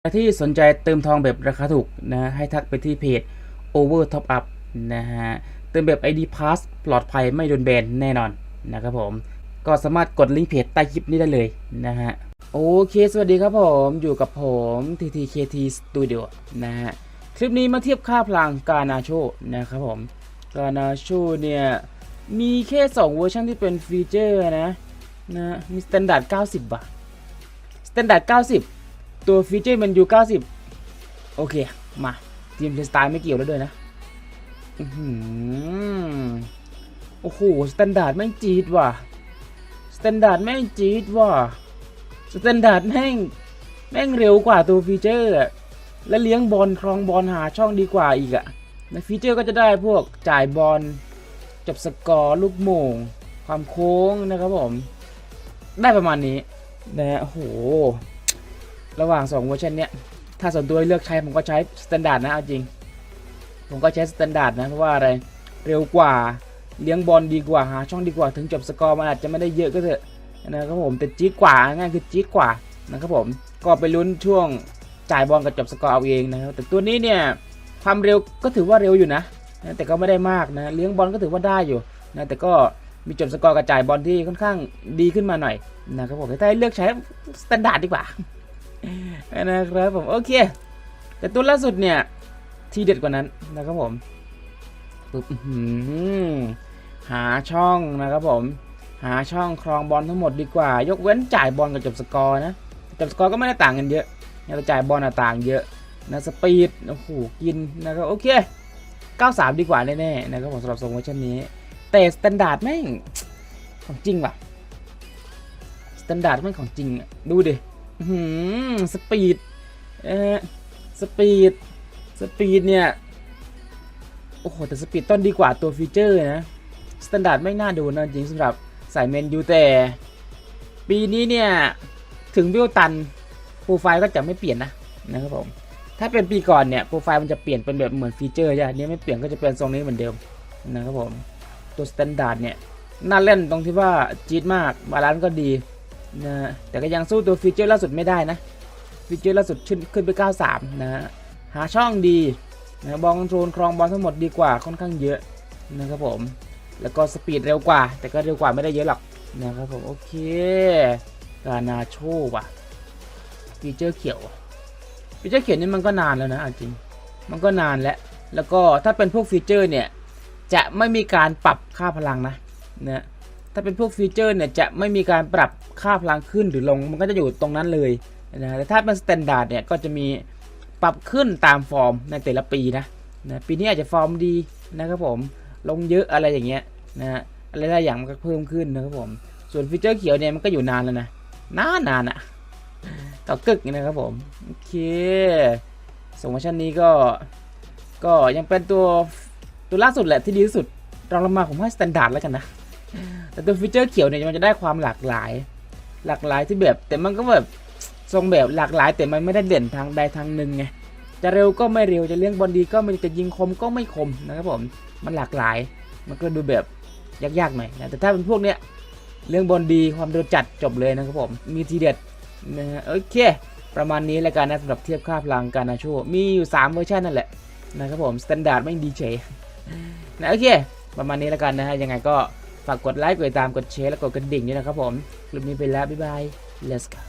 ใครที่สนใจเติมทองแบบราคาถูกนะให้ทักไปที่เพจ Over Top Up นะฮะเติมแบบ ID Pass ปลอดภัยไม่โดนแบนแน่นอนนะครับผม ก็สามารถกดลิงก์เพจใต้คลิปนี้ได้เลยนะฮะโอเค สวัสดีครับผมอยู่กับผม TTKT Studio นะฮะคลิปนี้มาเทียบค่าพลังกานาโชนะครับผมกานาโชเนี่ย มีแค่ 2 เวอร์ชันที่เป็นฟีเจอร์นะนะมี Standard 90 บาท Standard 90 ตัวฟีเจอร์มันอยู่ 90 โอเค มาทีมเพลย์สไตล์ไม่เกี่ยวแล้วด้วยนะอือหือโอ้โหสแตนดาร์ดแม่งจีดว่ะสแตนดาร์ดแม่งจีดว่ะสแตนดาร์ดแม่งแม่งเร็วกว่าตัวฟีเจอร์และเลี้ยงบอลครองบอลหาช่องดีกว่าอีกอะในฟีเจอร์ก็จะได้พวกจ่ายบอลจบสกอร์ลูกโมง ความโค้งนะครับผม ได้ประมาณนี้นะฮะโอ้โห ระหว่าง2เวอร์ชันเนี้ยถ้าส่วนตัวเลือกใช้ผมก็ใช้สแตนดาร์ดนะเอาจริง ผมก็ใช้สแตนดาร์ดนะเพราะว่าอะไรเร็วกว่าเลี้ยงบอลดีกว่าหาช่องดีกว่าถึงจบสกอร์มันอาจจะไม่ได้เยอะก็เถอะนะครับผมแต่จี๊ดกว่าง่ายคือจี๊ดกว่านะครับผมก็ไปลุ้นช่วงจ่ายบอลกับจบสกอร์เอาเองนะครับแต่ตัวนี้เนี่ยความเร็วก็ถือว่าเร็วอยู่นะแต่ก็ไม่ได้มากนะเลี้ยงบอลก็ถือว่าได้อยู่นะแต่ก็มีจบสกอร์กับจ่ายบอลที่ค่อนข้างดีขึ้นมาหน่อยนะครับผมแต่ถ้าให้เลือกใช้สแตนดาร์ดดีกว่า นะครับผมโอเค แต่ตัวล่าสุดเนี่ย ที่เด็ดกว่านั้นนะครับผมปึ๊บหาช่องนะครับผม หาช่องครองบอลทั้งหมดดีกว่า ยกเว้นจ่ายบอลกับจบสกอร์นะจบสกอร์ก็ไม่ได้ต่างกันเยอะแต่จ่ายบอลอะต่างเยอะนะสปีดโอ้โหกินนะครับโอเค 93 ดีกว่าแน่ๆนะครับผมสำหรับทรงเวอร์ชันนี้ แต่สแตนดาร์ดแม่งของจริงว่ะสแตนดาร์ดแม่งของจริงดูดิ หือสปีดเออสปีดสปีดเนี่ย โอ้โห แต่สปีดต้นดีกว่าตัวฟีเจอร์นะสแตนดาร์ดไม่น่าดูนะจริงสำหรับสายเมนยูแต่ ปีนี้เนี่ย ถึงวิวตันโปรไฟล์ก็จะไม่เปลี่ยนนะนะครับผมถ้าเป็นปีก่อนเนี่ยโปรไฟล์มันจะเปลี่ยนเป็นแบบเหมือนฟีเจอร์ใช่ไหมอันนี้ไม่เปลี่ยนก็จะเป็นทรงนี้เหมือนเดิมนะครับผมตัวสแตนดาร์ดเนี่ยน่าเล่นตรงที่ว่าจี๊ดมากบาลานซ์ก็ดี นะแต่ก็ยังสู้ตัวฟีเจอร์ล่าสุดไม่ได้นะฟีเจอร์ล่าสุดขึ้นขึ้นไป 93 นะฮะหาช่องดีนะบอลคอนโทรลครองบอลทั้งหมดดีกว่าค่อนข้างเยอะนะครับผม แล้วก็สปีดเร็วกว่า แต่ก็เร็วกว่าไม่ได้เยอะหรอกนะครับผมโอเคกานาโชว่ะฟีเจอร์เขียวฟีเจอร์เขียวนี่มันก็นานแล้วนะจริงมันก็นานแล้วแล้วก็ถ้าเป็นพวกฟีเจอร์เนี่ยจะไม่มีการปรับค่าพลังนะนะ ถ้าเป็นพวกฟีเจอร์เนี่ยจะไม่มีการปรับค่าพลังขึ้นหรือลงมันก็จะอยู่ตรงนั้นเลยนะแต่ถ้าเป็นสแตนดาร์ดเนี่ยก็จะมีปรับขึ้นตามฟอร์มในแต่ละปีนะนะปีนี้อาจจะฟอร์มดีนะครับผมลงเยอะอะไรอย่างเงี้ยนะอะไรหลายอย่างมันก็เพิ่มขึ้นนะครับผมส่วนฟีเจอร์เขียวเนี่ยมันก็อยู่นานแล้วนะนานนานอะต่อกึกนะครับผมโอเคส่งมาชันนี้ก็ก็ยังเป็นตัวตัวล่าสุดแหละที่ดีที่สุดรองลงมาผมให้สแตนดาร์ดแล้วกันนะ แต่ตัวฟีเจอร์เขียวเนี่ยมันจะได้ความหลากหลาย หลากหลายที่แบบ แต่มันก็แบบทรงแบบหลากหลาย แต่มันไม่ได้เด่นทางใดทางหนึ่งไงจะเร็วก็ไม่เร็วจะเลี้ยงบอลดีก็ไม่จะยิงคมก็ไม่คมนะครับผมมันหลากหลาย มันก็ดูแบบยากๆหน่อยนะแต่ถ้าเป็นพวกเนี้ยเรื่องบอลดีความเร็วจัดจบเลยนะครับผมมีทีเด็ดนะฮะโอเค ประมาณนี้แล้วกันนะสำหรับเทียบค่าพลังการนาโชมีอยู่ 3 เวอร์ชันนั่นแหละนะครับผมสแตนดาร์ดไม่ดีเฉยนะโอเค ประมาณนี้แล้วกันนะฮะยังไงก็ ฝากกดไลค์กดติดตามกดแชร์และกดกระดิ่งด้วยนะครับผมคลิปนี้ไปแล้วบ๊ายบาย let's go